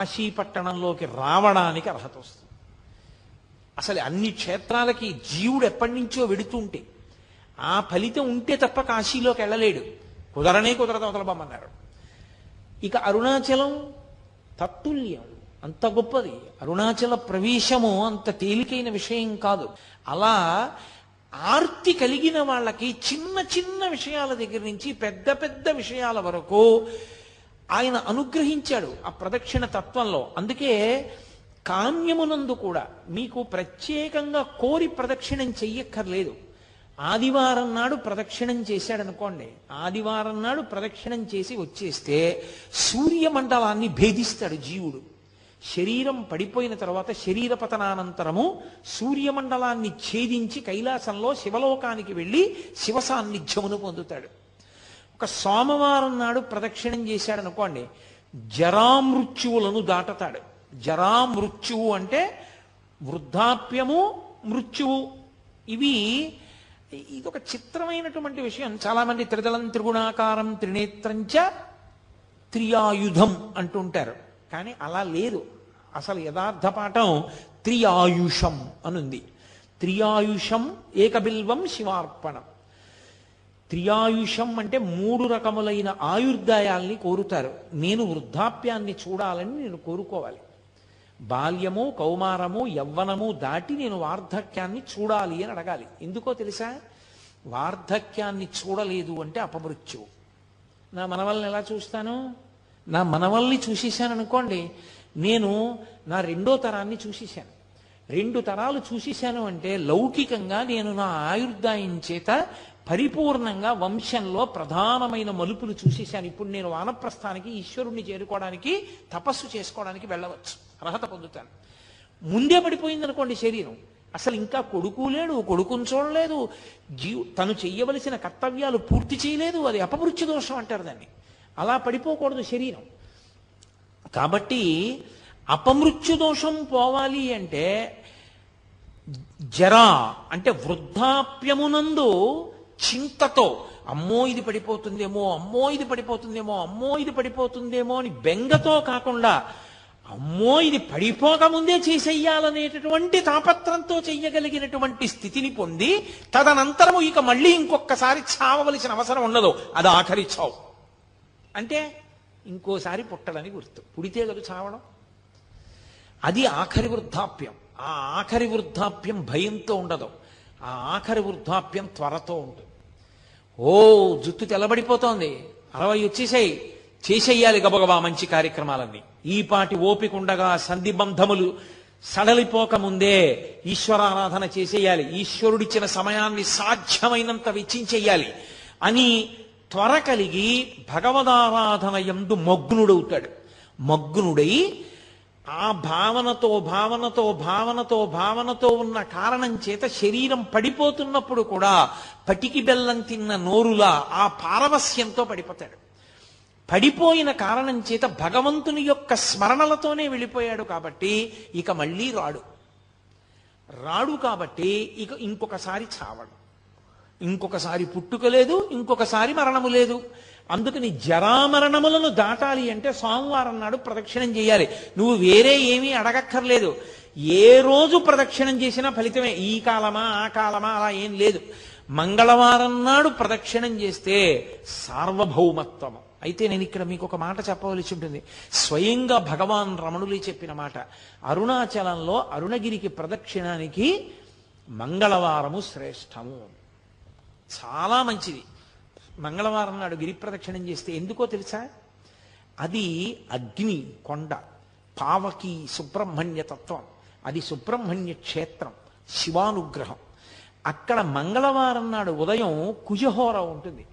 కాశీపట్టణంలోకి రావడానికి అర్హత వస్తుంది. అసలు అన్ని క్షేత్రాలకి జీవుడు ఎప్పటి నుంచో వెడుతుంటే ఆ ఫలితం ఉంటే తప్ప కాశీలోకి వెళ్ళలేడు. కుదరనే కుదరదు అవతలబమ్మన్నారు ఇక అరుణాచలం తత్తుల్యం. అంత గొప్పది. అరుణాచల ప్రవేశము అంత తేలికైన విషయం కాదు. అలా ఆర్తి కలిగిన వాళ్ళకి చిన్న చిన్న విషయాల దగ్గర నుంచి పెద్ద పెద్ద విషయాల వరకు ఆయన అనుగ్రహించాడు ఆ ప్రదక్షిణ తత్వంలో. అందుకే కామ్యమునందు కూడా మీకు ప్రత్యేకంగా కోరి ప్రదక్షిణం చెయ్యక్కర్లేదు. ఆదివారం నాడు ప్రదక్షిణం చేశాడనుకోండి ఆదివారం నాడు ప్రదక్షిణం చేసి వచ్చేస్తే సూర్యమండలాన్ని భేదిస్తాడు జీవుడు. శరీరం పడిపోయిన తర్వాత శరీర పతనానంతరము సూర్యమండలాన్ని ఛేదించి కైలాసంలో శివలోకానికి వెళ్ళి శివ సాన్నిధ్యమును పొందుతాడు. ఒక సోమవారం నాడు ప్రదక్షిణం చేశాడు అనుకోండి జరామృత్యువులను దాటతాడు. జరామృత్యువు అంటే వృద్ధాప్యము మృత్యువు. ఇవి ఇది ఒక చిత్రమైనటువంటి విషయం. చాలామంది త్రిదళం త్రిగుణాకారం త్రినేత్రంచ త్రియాయుధం అంటుంటారు. కానీ అలా లేదు. అసలు యథార్థ పాఠం త్రియాయుషం అనుంది. త్రియాయుషం ఏకబిల్వం శివార్పణం. త్రియాయుషం అంటే మూడు రకములైన ఆయుర్దాయాల్ని కోరుతారు. నేను వృద్ధాప్యాన్ని చూడాలని నేను కోరుకోవాలి. బాల్యము కౌమారము యవ్వనము దాటి నేను వార్ధక్యాన్ని చూడాలి అని అడగాలి. ఎందుకో తెలుసా? వార్ధక్యాన్ని చూడలేదు అంటే అపమృత్యువు. నా మనవల్ని ఎలా చూస్తాను? నా మనవల్ని చూసేశాను అనుకోండి. నేను నా రెండో తరాన్ని చూసేశాను. రెండు తరాలు చూసేశాను అంటే లౌకికంగా నేను నా ఆయుర్దాయం చేత పరిపూర్ణంగా వంశంలో ప్రధానమైన మలుపులు చూసేశాను. ఇప్పుడు నేను వానప్రస్థానికి ఈశ్వరుణ్ణి చేరుకోవడానికి తపస్సు చేసుకోవడానికి వెళ్ళవచ్చు. అర్హత పొందుతాను. ముందే పడిపోయింది అనుకోండి శరీరం. అసలు ఇంకా కొడుకు లేడు కొడుకుని చూడలేదు. జీవు తను చెయ్యవలసిన కర్తవ్యాలు పూర్తి చేయలేదు. అది అపమృత్యు దోషం అంటారు దాన్ని. అలా పడిపోకూడదు శరీరం. కాబట్టి అపమృత్యు దోషం పోవాలి అంటే జరా అంటే వృద్ధాప్యమునందు చింతతో అమ్మో ఇది పడిపోతుందేమో అమ్మో ఇది పడిపోతుందేమో అమ్మో ఇది పడిపోతుందేమో అని బెంగతో కాకుండా అమ్మో ఇది పడిపోకముందే చేసేయాలనేటటువంటి తాపత్రంతో చెయ్యగలిగినటువంటి స్థితిని పొంది తదనంతరము ఇక మళ్ళీ ఇంకొకసారి చావవలసిన అవసరం ఉండదు. అది ఆఖరి చావు. అంటే ఇంకోసారి పుట్టడని గుర్తు. పుడితే కదా చావడం. అది ఆఖరి వృద్ధాప్యం. ఆ ఆఖరి వృద్ధాప్యం భయంతో ఉండదు. ఆ ఆఖరి వృద్ధాప్యం త్వరతో ఉంటుంది. ఓ జుట్టు తెల్లబడిపోతోంది. అరవై వచ్చేసాయి. చేసేయాలి గబగబా మంచి కార్యక్రమాలన్నీ. ఈ పాటి ఓపిక ఉండగా సంధి బంధములు సడలిపోకముందే ఈశ్వరారాధన చేసేయాలి ఈశ్వరుడిచ్చిన సమయాన్ని సాధ్యమైనంత వెచ్చించేయాలి అని త్వర కలిగి భగవదారాధన ఎందు మగ్నుడవుతాడు. మగ్నుడై ఆ భావనతో భావనతో భావనతో భావనతో ఉన్న కారణం చేత శరీరం పడిపోతున్నప్పుడు కూడా పటికి బెల్లం తిన్న నోరులా ఆ పారవస్యంతో పడిపోతాడు. పడిపోయిన కారణం చేత భగవంతుని యొక్క స్మరణలతోనే వెళ్ళిపోయాడు కాబట్టి ఇక మళ్ళీ రాడు. రాడు కాబట్టి ఇక ఇంకొకసారి చావడు. ఇంకొకసారి పుట్టుక లేదు ఇంకొకసారి మరణము లేదు. అందుకని జరామరణములను దాటాలి అంటే సోమవారం నాడు ప్రదక్షిణం చేయాలి. నువ్వు వేరే ఏమీ అడగక్కర్లేదు. ఏ రోజు ప్రదక్షిణం చేసినా ఫలితమే. ఈ కాలమా ఆ కాలమా అలా ఏం లేదు. మంగళవారం నాడు ప్రదక్షిణం చేస్తే సార్వభౌమత్వము అయితే నేను ఇక్కడ మీకు ఒక మాట చెప్పవలసి ఉంటుంది. స్వయంగా భగవాన్ రమణులే చెప్పిన మాట. అరుణాచలంలో అరుణగిరికి ప్రదక్షిణానికి మంగళవారము శ్రేష్టము. చాలా మంచిది. మంగళవారం నాడు గిరి ప్రదక్షిణం చేస్తే ఎందుకో తెలుసా? అది అగ్ని కొండ పావకి సుబ్రహ్మణ్య తత్వం. అది సుబ్రహ్మణ్య క్షేత్రం శివానుగ్రహం. అక్కడ మంగళవారం నాడు ఉదయం కుజహోర ఉంటుంది.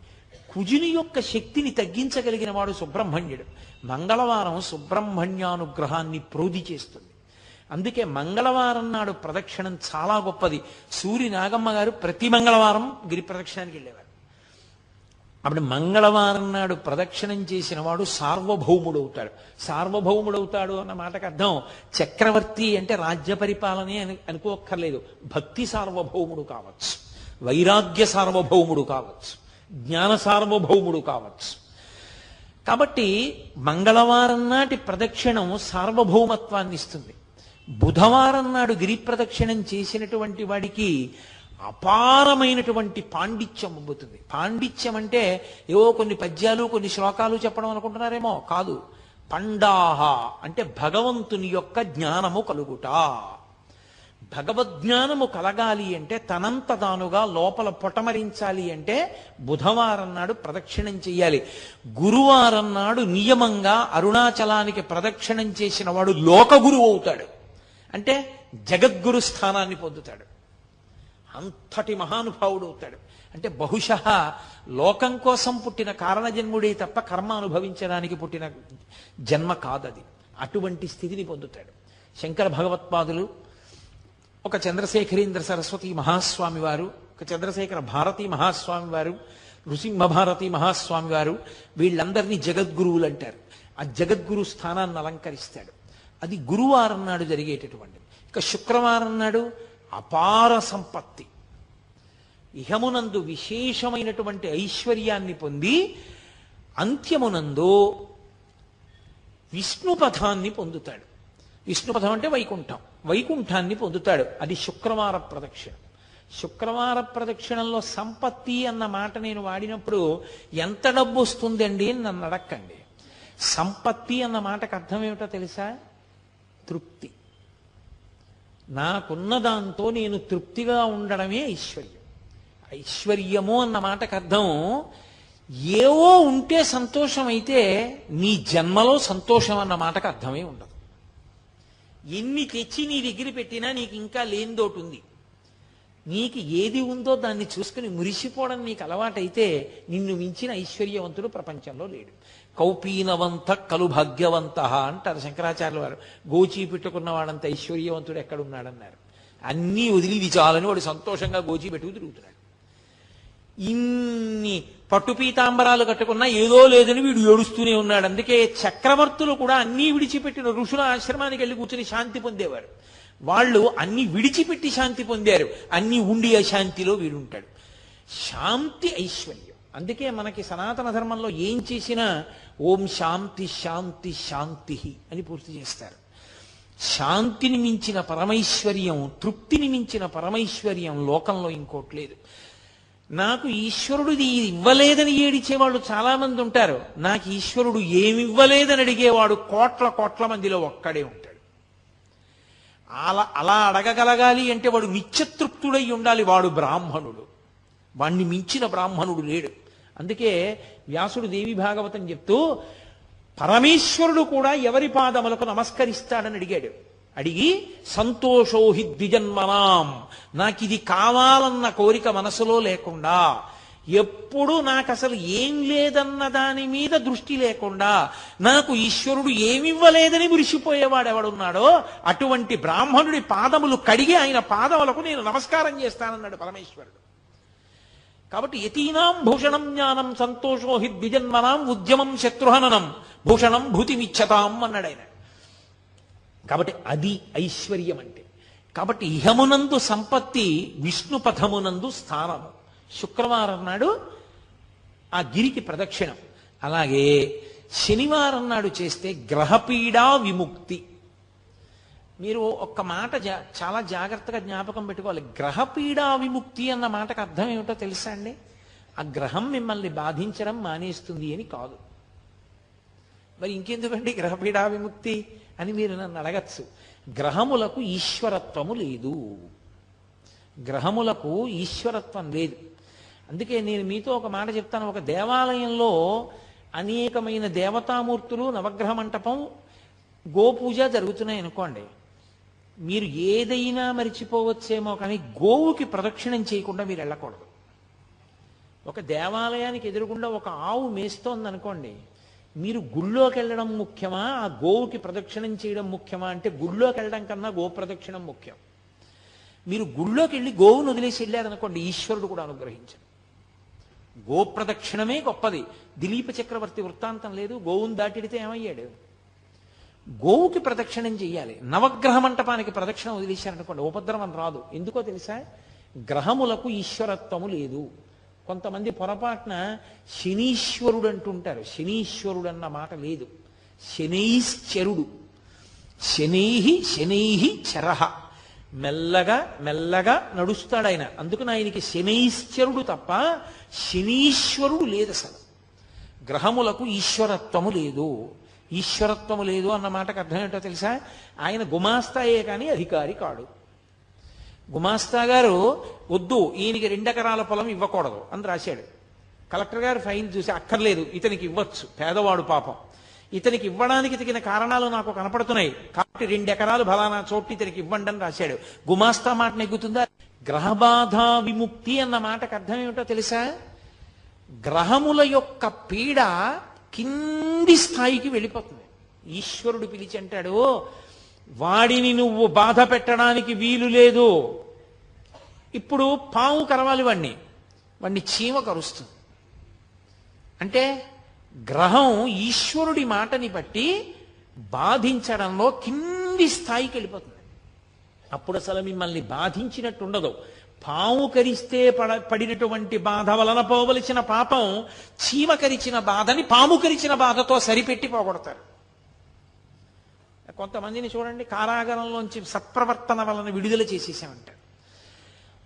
కుజుని యొక్క శక్తిని తగ్గించగలిగిన వాడు సుబ్రహ్మణ్యుడు. మంగళవారం సుబ్రహ్మణ్యానుగ్రహాన్ని ప్రోధి చేస్తుంది. అందుకే మంగళవారం నాడు ప్రదక్షిణం చాలా గొప్పది. సూరి నాగమ్మ గారు ప్రతి మంగళవారం గిరి ప్రదక్షిణానికి వెళ్ళేవారు. అప్పుడు మంగళవారం నాడు ప్రదక్షిణం చేసిన వాడు సార్వభౌముడు అవుతాడు సార్వభౌముడు అవుతాడు అన్న మాటకు అర్థం చక్రవర్తి అంటే రాజ్య పరిపాలనే అని అనుకోక్కర్లేదు. భక్తి సార్వభౌముడు కావచ్చు. వైరాగ్య సార్వభౌముడు కావచ్చు. జ్ఞాన సార్వభౌముడు కావచ్చు. కాబట్టి మంగళవారం నాటి ప్రదక్షిణం సార్వభౌమత్వాన్ని ఇస్తుంది. బుధవారం నాడు గిరి ప్రదక్షిణం చేసినటువంటి వాడికి అపారమైనటువంటి పాండిత్యం అబ్బుతుంది పాండిత్యం అంటే ఏవో కొన్ని పద్యాలు కొన్ని శ్లోకాలు చెప్పడం అనుకుంటున్నారేమో? కాదు. పండాహ అంటే భగవంతుని యొక్క జ్ఞానము కలుగుట. భగవద్జ్ఞానము కలగాలి అంటే తనంత తానుగా లోపల పొటమరించాలి అంటే బుధవారం నాడు ప్రదక్షిణం చెయ్యాలి. గురువారం నాడు నియమంగా అరుణాచలానికి ప్రదక్షిణం చేసిన వాడు లోకగురువు అవుతాడు. అంటే జగద్గురు స్థానాన్ని పొందుతాడు. అంతటి మహానుభావుడు అవుతాడు. అంటే బహుశ లోకం కోసం పుట్టిన కారణజన్ముడే తప్ప కర్మ అనుభవించడానికి పుట్టిన జన్మ కాదది. అటువంటి స్థితిని పొందుతాడు. శంకర భగవత్పాదులు ఒక చంద్రశేఖరేంద్ర సరస్వతి మహాస్వామి వారు ఒక చంద్రశేఖర భారతి మహాస్వామి వారు నృసింహ భారతి మహాస్వామి వారు వీళ్ళందరినీ జగద్గురువులు అంటారు. ఆ జగద్గురు స్థానాన్ని అలంకరిస్తాడు. అది గురువారం నాడు జరిగేటటువంటిది. ఇక శుక్రవారం నాడు అపార సంపత్తి. ఇహమునందు విశేషమైనటువంటి ఐశ్వర్యాన్ని పొంది అంత్యమునందు విష్ణుపథాన్ని పొందుతాడు. విష్ణుపథం అంటే వైకుంఠం. వైకుంఠాన్ని పొందుతాడు. అది శుక్రవార ప్రదక్షిణ. శుక్రవార ప్రదక్షిణంలో సంపత్తి అన్న మాట నేను వాడినప్పుడు ఎంత డబ్బు వస్తుందండి అని నన్ను అడక్కండి. సంపత్తి అన్న మాటకు అర్థం ఏమిటో తెలుసా? తృప్తి. నాకున్న దాంతో నేను తృప్తిగా ఉండడమే ఐశ్వర్యం. ఐశ్వర్యము అన్న మాటకు అర్థం ఏవో ఉంటే సంతోషం అయితే నీ జన్మలో సంతోషం అన్న మాటకు అర్థమే ఉండదు. ఎన్ని తెచ్చి నీ దగ్గర పెట్టినా నీకు ఇంకా లేనిదోటి ఉంది. నీకు ఏది ఉందో దాన్ని చూసుకుని మురిసిపోవడం నీకు అలవాటైతే నిన్ను మించిన ఐశ్వర్యవంతుడు ప్రపంచంలో లేడు. కౌపీనవంత కలు భాగ్యవంత అంటారు శంకరాచార్యుల వారు. గోచి పెట్టుకున్న వాడంత ఐశ్వర్యవంతుడు ఎక్కడున్నాడన్నారు. అన్నీ వదిలి ఇది చాలని వాడు సంతోషంగా గోచి పెట్టుకు తిరుగుతున్నాడు. ఇన్ని పట్టు పీతాంబరాలు కట్టుకున్నా ఏదో లేదని వీడు ఏడుస్తూనే ఉన్నాడు. అందుకే చక్రవర్తులు కూడా అన్నీ విడిచిపెట్టిన ఋషుల ఆశ్రమానికి వెళ్ళి కూర్చుని శాంతి పొందేవారు. వాళ్ళు అన్ని విడిచిపెట్టి శాంతి పొందారు. అన్ని ఉండి అశాంతిలో వీడుంటాడు. శాంతి ఐశ్వర్యం. అందుకే మనకి సనాతన ధర్మంలో ఏం చేసినా ఓం శాంతి శాంతి శాంతి అని పూర్తి చేస్తారు. శాంతిని మించిన పరమైశ్వర్యం తృప్తిని మించిన పరమైశ్వర్యం లోకంలో ఇంకోటి లేదు. నాకు ఈశ్వరుడు ఇది ఇవ్వలేదని ఏడిచేవాళ్ళు చాలా మంది ఉంటారు. నాకు ఈశ్వరుడు ఏమి ఇవ్వలేదని అడిగేవాడు కోట్ల కోట్ల మందిలో ఒక్కడే ఉంటాడు. అలా అలా అడగగలగాలి అంటే వాడు నిత్యతృప్తుడై ఉండాలి వాడు బ్రాహ్మణుడు. వాణ్ణి మించిన బ్రాహ్మణుడు లేడు. అందుకే వ్యాసుడు దేవి భాగవతం చెప్తూ పరమేశ్వరుడు కూడా ఎవరి పాదములకు నమస్కరిస్తాడని అడిగాడు. అడిగి సంతోషోహి ద్విజన్మనాం నాకు ఇది కావాలన్న కోరిక మనసులో లేకుండా ఎప్పుడు నాకు అసలు ఏం లేదన్న దాని మీద దృష్టి లేకుండా నాకు ఈశ్వరుడు ఏమివ్వలేదని మురిసిపోయేవాడు ఎవడున్నాడో అటువంటి బ్రాహ్మణుడి పాదములు కడిగి ఆయన పాదములకు నేను నమస్కారం చేస్తానన్నాడు పరమేశ్వరుడు. కాబట్టి యతీనాం భూషణం జ్ఞానం సంతోషో హి ద్విజన్మనాం ఉద్యమం శత్రుహననం. భూషణం భూతిమిచ్చతాం అన్నాడు ఆయన. కాబట్టి అది ఐశ్వర్యం అంటే కాబట్టి ఇహమునందు సంపత్తి విష్ణు పథమునందు స్థానము. శుక్రవారం నాడు ఆ గిరికి ప్రదక్షిణం. అలాగే శనివారం నాడు చేస్తే గ్రహపీడా విముక్తి. మీరు ఒక్క మాట జా- చాలా జాగ్రత్తగా జ్ఞాపకం పెట్టుకోవాలి. గ్రహపీడా విముక్తి అన్న మాటకు అర్థం ఏమిటో తెలుసా అండి? ఆ గ్రహం మిమ్మల్ని బాధించడం మానేస్తుంది అని కాదు. మరి ఇంకెందుకండి గ్రహపీడా విముక్తి అని మీరు నన్ను అడగచ్చు. గ్రహములకు ఈశ్వరత్వము లేదు. గ్రహములకు ఈశ్వరత్వం లేదు. అందుకే నేను మీతో ఒక మాట చెప్తాను. ఒక దేవాలయంలో అనేకమైన దేవతామూర్తులు నవగ్రహ మంటపం గోపూజ జరుగుతున్నాయి అనుకోండి మీరు ఏదైనా మరిచిపోవచ్చేమో కానీ గోవుకి ప్రదక్షిణం చేయకుండా మీరు వెళ్ళకూడదు. ఒక దేవాలయానికి ఎదురుగుండా ఒక ఆవు మేస్తోందనుకోండి మీరు గుళ్ళోకి వెళ్ళడం ముఖ్యమా? ఆ గోవుకి ప్రదక్షిణం చేయడం ముఖ్యమా? అంటే గుళ్ళోకి వెళ్ళడం కన్నా గో ప్రదక్షిణం ముఖ్యం. మీరు గుళ్ళోకి వెళ్ళి గోవును వదిలేసి వెళ్ళారనుకోండి ఈశ్వరుడు కూడా అనుగ్రహించారు గో ప్రదక్షిణమే గొప్పది. దిలీప చక్రవర్తి వృత్తాంతం లేదు గోవును దాటిడితే ఏమయ్యాడు? గోవుకి ప్రదక్షిణం చేయాలి నవగ్రహ మంటపానికి ప్రదక్షిణం వదిలేశారనుకోండి ఉపద్రవం రాదు. ఎందుకో తెలుసా? గ్రహములకు ఈశ్వరత్వము లేదు. కొంతమంది పొరపాటున శనీశ్వరుడు అంటుంటారు శనీశ్వరుడు అన్న మాట లేదు. శనైశ్చరుడు. శనైహి శనైహి చరహ మెల్లగా మెల్లగా నడుస్తాడు ఆయన అందుకని ఆయనకి శనైశ్చరుడు తప్ప శనీశ్వరుడు లేదు అసలు. గ్రహములకు ఈశ్వరత్వము లేదు. ఈశ్వరత్వము లేదు అన్న మాటకు అర్థం ఏంటో తెలుసా? ఆయన గుమాస్తాయే కానీ అధికారి కాడు. గుమాస్తా గారు వద్దు ఈయనకి రెండెకరాల పొలం ఇవ్వకూడదు అని రాశాడు. కలెక్టర్ గారు ఫైన్ చూసి అక్కర్లేదు ఇతనికి ఇవ్వచ్చు పేదవాడు పాపం. ఇతనికి ఇవ్వడానికి తగిన కారణాలు నాకు కనపడుతున్నాయి. కాబట్టి రెండెకరాలు బలానా చోటు ఇతనికి ఇవ్వండి అని రాశాడు. గుమాస్తా మాట నెగ్గుతుందా? గ్రహబాధ విముక్తి అన్న మాటకు అర్థం ఏమిటో తెలుసా? గ్రహముల యొక్క పీడ కింది స్థాయికి వెళ్ళిపోతుంది. ఈశ్వరుడు పిలిచి అంటాడు వాడిని నువ్వు బాధ పెట్టడానికి వీలు లేదు. ఇప్పుడు పాము కరవాలి వాణ్ణి. వాణ్ణి చీమ కరుస్తుంది. అంటే గ్రహం ఈశ్వరుడి మాటని బట్టి బాధించడంలో కింది స్థాయికి వెళ్ళిపోతుంది. అప్పుడు అసలు మిమ్మల్ని బాధించినట్టు ఉండదు. పాము కరిస్తే పడ పడినటువంటి బాధ వలన పోవలసిన పాపం చీమ కరిచిన బాధని పాము కరిచిన బాధతో సరిపెట్టి పోగొడతారు. కొంతమందిని చూడండి కారాగారంలోంచి సత్ప్రవర్తన వలన విడుదల చేసేసామంటారు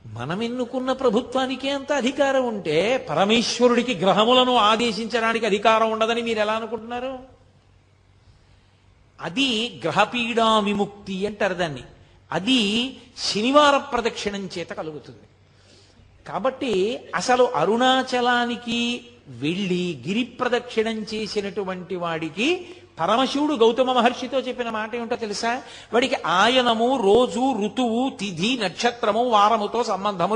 మనం ఎన్నుకున్న ప్రభుత్వానికే అంత అధికారం ఉంటే పరమేశ్వరుడికి గ్రహములను ఆదేశించడానికి అధికారం ఉండదని మీరు ఎలా అనుకుంటున్నారు? అది గ్రహపీడా విముక్తి అంటారు దాన్ని. అది శనివార ప్రదక్షిణం చేత కలుగుతుంది. కాబట్టి అసలు అరుణాచలానికి వెళ్ళి గిరి ప్రదక్షిణం చేసినటువంటి వాడికి పరమశివుడు గౌతమ మహర్షితో చెప్పిన మాట ఏమిటో తెలుసా? వాడికి ఆయనము రోజు ఋతువు తిథి నక్షత్రము వారముతో సంబంధము